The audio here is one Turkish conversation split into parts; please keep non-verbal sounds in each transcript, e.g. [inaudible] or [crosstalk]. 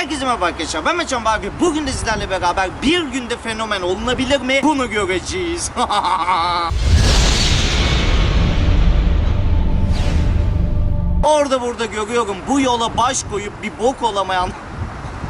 Herkese merhaba arkadaşlar. Ben Mecan Barbie. Bugün de sizlerle beraber bir günde fenomen olunabilir mi? Bunu göreceğiz. [laughs] Orada burada görüyorum bu yola baş koyup bir bok olamayan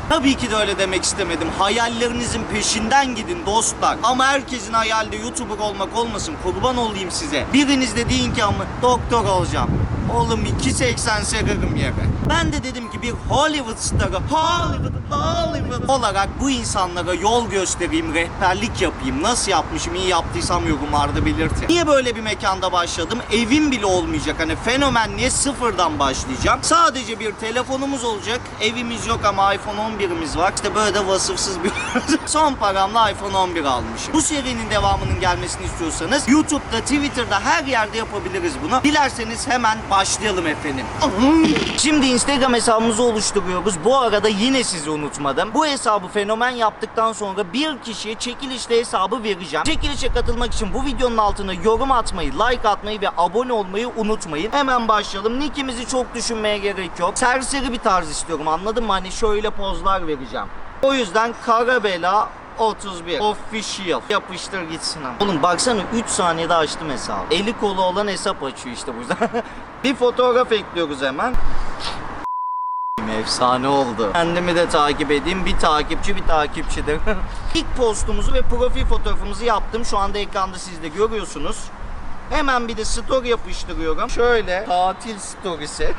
Tabii ki de öyle demek istemedim. Hayallerinizin peşinden gidin dostlar. Ama herkesin hayalde YouTuber olmak olmasın. Kurban olayım size. Biriniz de deyin ki ama doktor olacağım. Oğlum 2.80 sererim yere. Ben de dedim ki bir Hollywood starı, Hollywood, Hollywood olarak bu insanlara yol göstereyim, rehberlik yapayım. Nasıl yapmışım, iyi yaptıysam yorumlarda belirtin. Niye böyle bir mekanda başladım? Evim bile olmayacak. Hani fenomenliğe sıfırdan başlayacağım. Sadece bir telefonumuz olacak. Evimiz yok ama iPhone 11'imiz var. İşte böyle de vasıfsız bir [laughs] Son paramla iPhone 11 almışım. Bu serinin devamının gelmesini istiyorsanız YouTube'da, Twitter'da her yerde yapabiliriz bunu. Dilerseniz hemen başlayalım efendim. Şimdi Instagram hesabımızı oluşturuyoruz. Bu arada yine sizi unutmadım. Bu hesabı fenomen yaptıktan sonra bir kişiye çekilişle hesabı vereceğim. Çekilişe katılmak için bu videonun altına yorum atmayı, like atmayı ve abone olmayı unutmayın. Hemen başlayalım. Nickimizi çok düşünmeye gerek yok. Serseri bir tarz istiyorum anladın mı? Hani şöyle pozlar vereceğim. O yüzden Karabela 31 Official yapıştır gitsin ama. Oğlum baksana 3 saniyede açtım hesabı. Eli kolu olan hesap açıyor işte bu yüzden. [laughs] bir fotoğraf ekliyoruz hemen. [laughs] Efsane oldu. Kendimi de takip edeyim. Bir takipçi bir takipçidir. [laughs] İlk postumuzu ve profil fotoğrafımızı yaptım. Şu anda ekranda siz de görüyorsunuz. Hemen bir de story yapıştırıyorum. Şöyle tatil storiesi.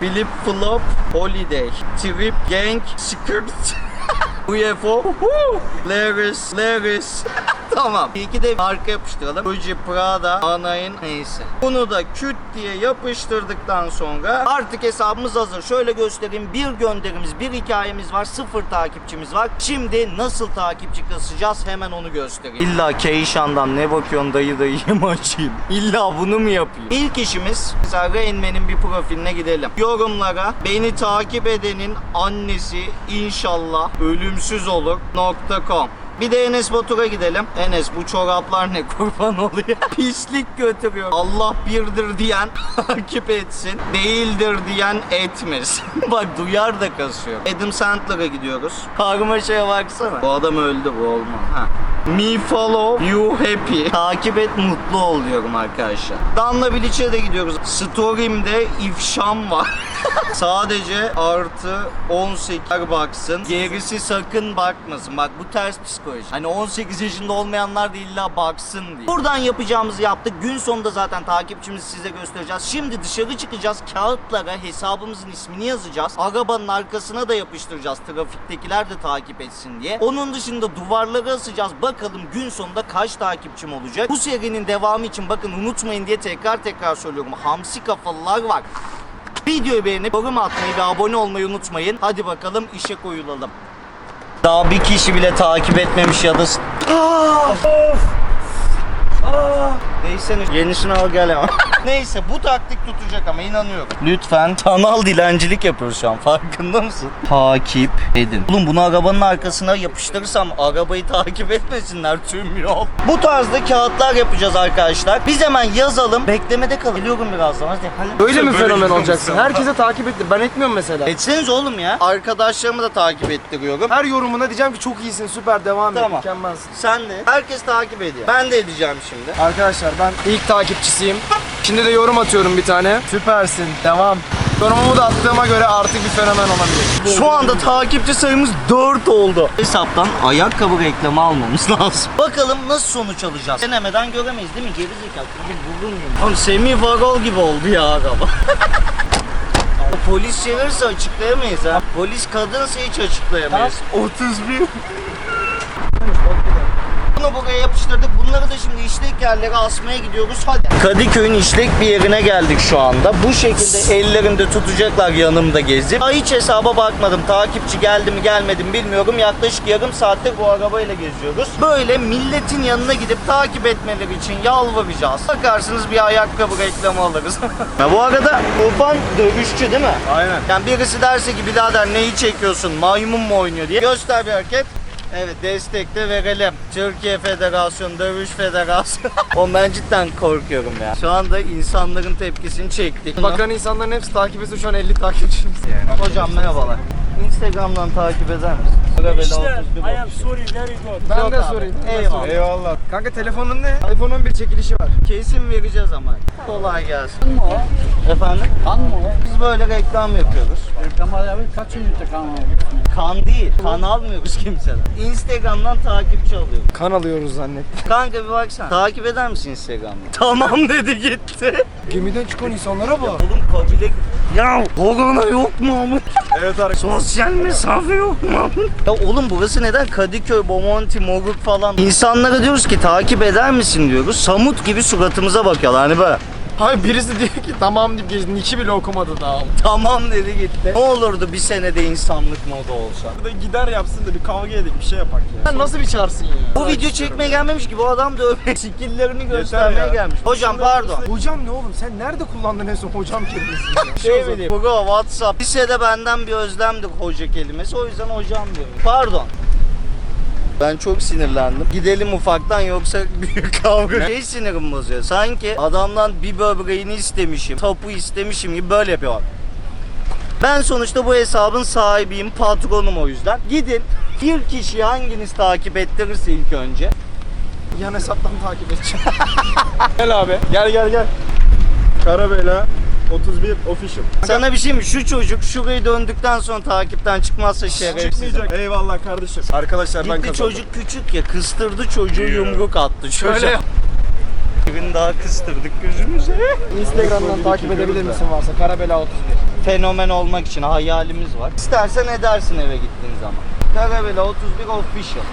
Flip flop holiday. Trip gang skirt. We have four. Woo! Larry's, Larry's. Tamam. İki de marka yapıştıralım. Fuji, Prada, Anay'ın neyse. Bunu da küt diye yapıştırdıktan sonra artık hesabımız hazır. Şöyle göstereyim. Bir gönderimiz, bir hikayemiz var. Sıfır takipçimiz var. Şimdi nasıl takipçi kasacağız hemen onu göstereyim. İlla Keyşan'dan ne bakıyorsun dayı dayıyı mı açayım? İlla bunu mu yapayım? İlk işimiz mesela Rain Man'in bir profiline gidelim. Yorumlara beni takip edenin annesi inşallah ölümsüz olur .com bir de Enes Batur'a gidelim. Enes bu çoraplar ne [laughs] kurban oluyor. Pislik götürüyor. Allah birdir diyen [laughs] takip etsin. Değildir diyen etmesin. [laughs] Bak duyar da kasıyor. Adam Sandler'a gidiyoruz. Karmaşaya baksana. Bu adam öldü bu olmaz. Ha. Me follow you happy. Takip et mutlu ol diyorum arkadaşlar. Danla Bilic'e de gidiyoruz. Story'imde ifşam var. Sadece artı 18 baksın. Gerisi sakın bakmasın. Bak bu ters psikoloji. Hani 18 yaşında olmayanlar da illa baksın diye. Buradan yapacağımızı yaptık. Gün sonunda zaten takipçimizi size göstereceğiz. Şimdi dışarı çıkacağız. Kağıtlara hesabımızın ismini yazacağız. Arabanın arkasına da yapıştıracağız. Trafiktekiler de takip etsin diye. Onun dışında duvarlara asacağız. Bakalım gün sonunda kaç takipçim olacak. Bu serinin devamı için bakın unutmayın diye tekrar tekrar söylüyorum. Hamsi kafalılar var. Videoyu beğenip yorum atmayı ve abone olmayı unutmayın. Hadi bakalım işe koyulalım. Daha bir kişi bile takip etmemiş ya da... Aa, of! Aa, Değişsene yenisini al gel ama. [laughs] Neyse bu taktik tutacak ama inanıyorum. Lütfen sanal dilencilik yapıyoruz şu an farkında mısın? Takip edin. Oğlum bunu arabanın arkasına yapıştırırsam arabayı takip etmesinler tüm yol. Bu tarzda kağıtlar yapacağız arkadaşlar. Biz hemen yazalım. Beklemede kalın. Geliyorum birazdan hadi. Hadi. Öyle mi Böyle fenomen olacaksın? Herkese takip ettir. Ben etmiyorum mesela. Etseniz oğlum ya. Arkadaşlarımı da takip ettiriyorum. Her yorumuna diyeceğim ki çok iyisin, süper devam et. Tamam. Mükemmelsin. Sen de. Herkes takip ediyor. Ben de edeceğim şimdi. Arkadaşlar ben ilk takipçisiyim. Şimdi de yorum atıyorum bir tane. Süpersin. Devam. Yorumumu da attığıma göre artık bir fenomen olabilir. Şu anda takipçi sayımız 4 oldu. Hesaptan ayakkabı reklamı almamız [laughs] lazım. Bakalım nasıl sonuç alacağız. Denemeden göremeyiz değil mi? Geri zekalı. Bir bulunmuyor. Oğlum Semih Varol gibi oldu ya araba. [laughs] Polis çevirirse açıklayamayız ha. Polis kadınsa hiç açıklayamayız. 31. Bunu buraya yapıştırdık. Bunları da şimdi işlek yerlere asmaya gidiyoruz. Hadi. Kadıköy'ün işlek bir yerine geldik şu anda. Bu şekilde ellerinde tutacaklar yanımda gezip. Daha hiç hesaba bakmadım. Takipçi geldi mi gelmedi mi bilmiyorum. Yaklaşık yarım saattir bu arabayla geziyoruz. Böyle milletin yanına gidip takip etmeleri için yalvaracağız. Bakarsınız bir ayakkabı reklamı alırız. [laughs] ya bu arada Tufan dövüşçü değil mi? Aynen. Yani birisi derse ki birader neyi çekiyorsun maymun mu oynuyor diye. Göster bir hareket. Evet destek de verelim. Türkiye Federasyonu, Dövüş Federasyonu. [laughs] Oğlum ben cidden korkuyorum ya. Şu anda insanların tepkisini çektik. Bakan insanların hepsi takip etsin şu an 50 takipçimiz yani. Hocam merhabalar. Instagram'dan takip eder misin? 31 I am official. sorry very good. Ben de sorayım. Eyvallah. Eyvallah. Kanka telefonun ne? iPhone 11 çekilişi var. Kesin vereceğiz ama. Kolay gelsin. Kan mı o? Efendim? Kan mı o? Biz böyle reklam yapıyoruz. Reklam abi kaç ünite kan alıyorsun? Kan değil, kan almıyoruz kimseden. Instagram'dan takipçi alıyoruz. Kan alıyoruz zannettim. Kanka bir baksana. Takip eder misin Instagram'dan? [laughs] Tamam dedi gitti. Gemiden çıkan insanlara bak. Oğlum kabile... Ya korona yok mu ama? Evet arkadaşlar. Sosyal mesafe yok mu? Ya oğlum burası neden Kadıköy, Bomonti, Moruk falan? İnsanlara diyoruz ki takip eder misin diyoruz. Samut gibi suratımıza bakıyorlar hani böyle. Hayır birisi diyor ki tamam deyip geçti. Niki bile okumadı daha. Tamam dedi gitti. Ne olurdu bir senede insanlık modu olsa? Burada gider yapsın da bir kavga edip bir şey yapak ya. Sen nasıl bir çarsın ya? Bu video çekmeye gelmemiş ki bu adam da öyle skilllerini göstermeye ya. gelmiş. Hocam pardon. Hocam ne oğlum sen nerede kullandın en son hocam kelimesini? [laughs] Şey mi diyeyim? Bro Whatsapp. Lisede benden bir özlemdir hoca kelimesi. O yüzden hocam diyorum. Pardon. Ben çok sinirlendim. Gidelim ufaktan yoksa [laughs] büyük kavga. Şey sinirim bozuyor. Sanki adamdan bir böbreğini istemişim, tapu istemişim gibi böyle yapıyor. Ben sonuçta bu hesabın sahibiyim, patronum o yüzden. Gidin bir kişiyi hanginiz takip ettirirse ilk önce. Yan hesaptan takip edeceğim. [laughs] gel abi. Gel gel gel. Karabela 31 official. Sana bir şey mi? Şu çocuk şurayı döndükten sonra takipten çıkmazsa şerefsiz. Çıkmayacak. Eyvallah kardeşim. Arkadaşlar ben Gitti kazandım. çocuk küçük ya kıstırdı çocuğu yumruk attı. Şöyle. Birini daha kıstırdık gözümüze. Instagram'dan takip edebilir misin varsa? Karabela 31. Fenomen olmak için hayalimiz var. İstersen edersin eve gittiğin zaman. Karabela 31 official.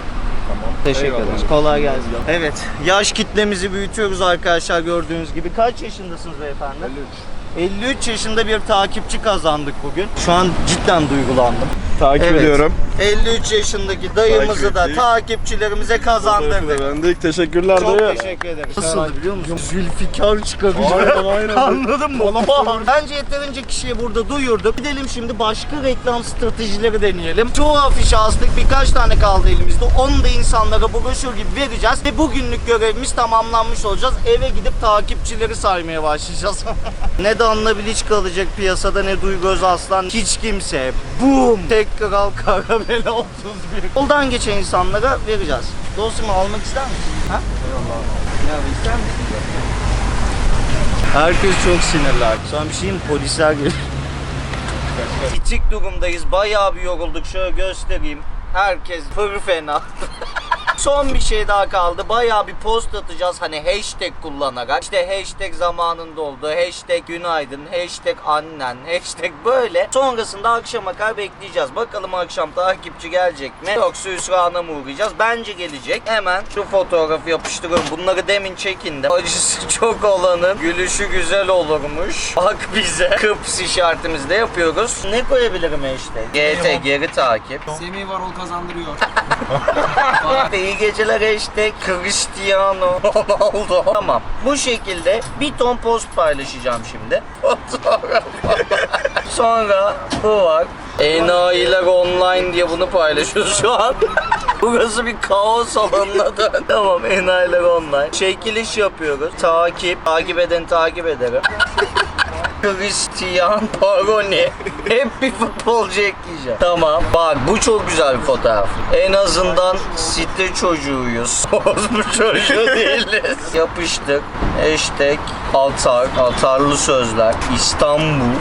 Tamam. Teşekkür Eyvallah. ederiz. Kolay gelsin. Evet. Yaş kitlemizi büyütüyoruz arkadaşlar gördüğünüz gibi. Kaç yaşındasınız beyefendi? 53 yaşında bir takipçi kazandık bugün. Şu an cidden duygulandım. Takip Evet. ediyorum. 53 yaşındaki dayımızı Takip da ettik. takipçilerimize kazandırdık. Bendik. Teşekkürler Çok dayı. teşekkür ederiz. Nasıldı biliyor musun? Zülfikar çıkabilir. Aynen, aynen. [laughs] Anladın mı? Bence yeterince kişiye burada duyurduk. Gidelim şimdi başka reklam stratejileri deneyelim. Çoğu afişe astık. Birkaç tane kaldı elimizde. Onu da insanlara broşür gibi vereceğiz. Ve bugünlük görevimiz tamamlanmış olacağız. Eve gidip takipçileri saymaya başlayacağız. [laughs] ne Danla Bilic kalacak piyasada ne Duygu Özaslan. Hiç kimse. Boom! Tek kral Karabela 31. Yoldan geçen insanlara vereceğiz. Dostum almak ister misin? Ha? Ya ister misin? Herkes çok sinirli. Sonra bir şeyim polisler geliyor. Bitik durumdayız. Bayağı bir yorulduk. Şöyle göstereyim. Herkes fır fena. [laughs] Son bir şey daha kaldı. Bayağı bir post atacağız hani hashtag kullanarak. İşte hashtag zamanında oldu. Hashtag günaydın. Hashtag annen. [laughs] Hashtag böyle. Sonrasında akşama kadar bekleyeceğiz. Bakalım akşam takipçi gelecek mi? Yoksa hüsrana mı uğrayacağız? Bence gelecek. Hemen şu fotoğrafı yapıştırıyorum. Bunları demin çekindim. Acısı [laughs] çok olanın gülüşü güzel olurmuş. Bak bize. Kıps işaretimizi de yapıyoruz. Ne koyabilirim hashtag? GT geri takip. Semih Varol kazandırıyor. [laughs] İyi geceler hashtag Cristiano Ronaldo. [laughs] Tamam. Bu şekilde bir ton post paylaşacağım şimdi. [laughs] Sonra bu var. Enayiler online diye bunu paylaşıyoruz şu an. [laughs] Burası bir kaos alanına dön. Tamam enayiler online. Çekiliş yapıyoruz. Takip. Takip eden takip ederim. Christian Paroni. Hep bir futbolcu ekleyeceğim. Tamam. Bak bu çok güzel bir fotoğraf. En azından site çocuğuyuz. [laughs] bu çocuğu değiliz. Yapıştık. Hashtag altar. Altarlı sözler. İstanbul. [laughs]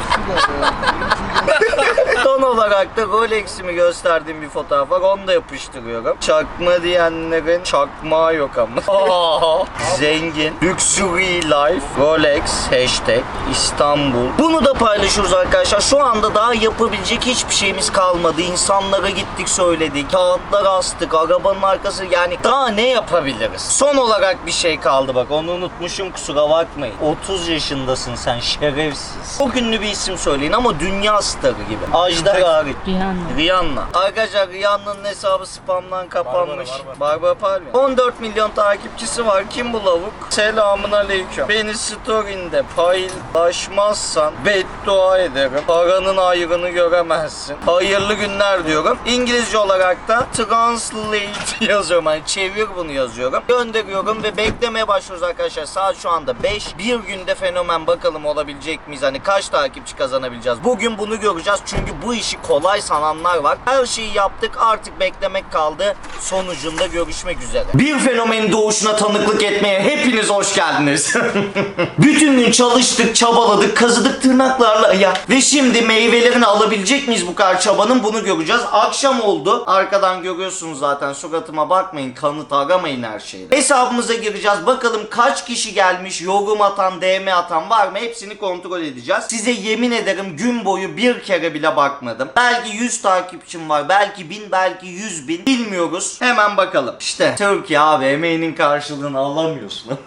Olarak da Rolex'imi gösterdiğim bir fotoğraf var. Onu da yapıştırıyorum. Çakma diyenlerin çakmağı yok ama. Aa, [laughs] Zengin. Luxury Life. Rolex. Hashtag. İstanbul. Bunu da paylaşıyoruz arkadaşlar. Şu anda daha yapabilecek hiçbir şeyimiz kalmadı. İnsanlara gittik söyledik. Kağıtlar astık. Arabanın arkası yani daha ne yapabiliriz? Son olarak bir şey kaldı bak. Onu unutmuşum kusura bakmayın. 30 yaşındasın sen şerefsiz. O ünlü bir isim söyleyin ama dünya starı gibi. Ajdar Arif. Rihanna. Rihanna. Arkadaşlar Rihanna'nın hesabı spamdan kapanmış. Barbara Palmer. 14 milyon takipçisi var. Kim bu lavuk? Selamun aleyküm. Beni story'inde paylaşmazsan beddua ederim. Paranın ayrını göremezsin. Hayırlı günler diyorum. İngilizce olarak da translate [laughs] yazıyorum. Hani çevir bunu yazıyorum. Gönderiyorum ve beklemeye başlıyoruz arkadaşlar. Saat şu anda 5. Bir günde fenomen bakalım olabilecek miyiz? Hani kaç takipçi kazanabileceğiz? Bugün bunu göreceğiz. Çünkü bu işi kolay sananlar var. Her şeyi yaptık artık beklemek kaldı. Sonucunda görüşmek üzere. Bir fenomenin doğuşuna tanıklık etmeye hepiniz hoş geldiniz. [laughs] Bütün gün çalıştık, çabaladık, kazıdık tırnaklarla ya. Ve şimdi meyvelerini alabilecek miyiz bu kadar çabanın bunu göreceğiz. Akşam oldu. Arkadan görüyorsunuz zaten suratıma bakmayın. Kanıt aramayın her şeyde. Hesabımıza gireceğiz. Bakalım kaç kişi gelmiş, yorum atan, DM atan var mı? Hepsini kontrol edeceğiz. Size yemin ederim gün boyu bir kere bile bakmadım. Belki 100 takipçim var, belki 1000, belki 100 bin. Bilmiyoruz. Hemen bakalım. İşte Türkiye abi emeğinin karşılığını alamıyorsun. [laughs]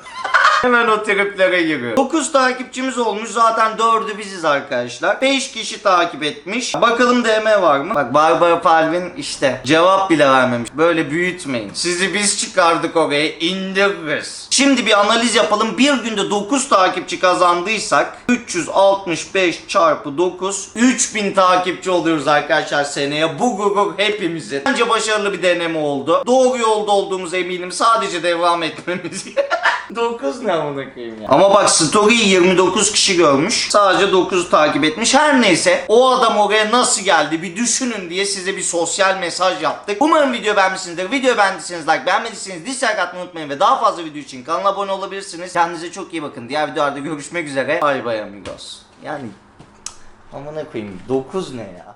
Hemen o triplere giriyor. 9 takipçimiz olmuş zaten 4'ü biziz arkadaşlar. 5 kişi takip etmiş. Bakalım DM var mı? Bak Barbara Palvin işte cevap bile vermemiş. Böyle büyütmeyin. Sizi biz çıkardık oraya indiririz. Şimdi bir analiz yapalım. Bir günde 9 takipçi kazandıysak 365 çarpı 9 3000 takipçi oluyoruz arkadaşlar seneye. Bu gurur hepimizin. Bence başarılı bir deneme oldu. Doğru yolda olduğumuz eminim. Sadece devam etmemiz. [laughs] 9 ne amına koyayım ya. Ama bak story'yi 29 kişi görmüş. Sadece 9 takip etmiş. Her neyse o adam oraya nasıl geldi bir düşünün diye size bir sosyal mesaj yaptık. Umarım video beğenmişsinizdir. Video beğendiyseniz like beğenmediyseniz dislike atmayı unutmayın ve daha fazla video için kanala abone olabilirsiniz. Kendinize çok iyi bakın. Diğer videolarda görüşmek üzere. Bay bay amigos. Yani amına koyayım 9 ne ya?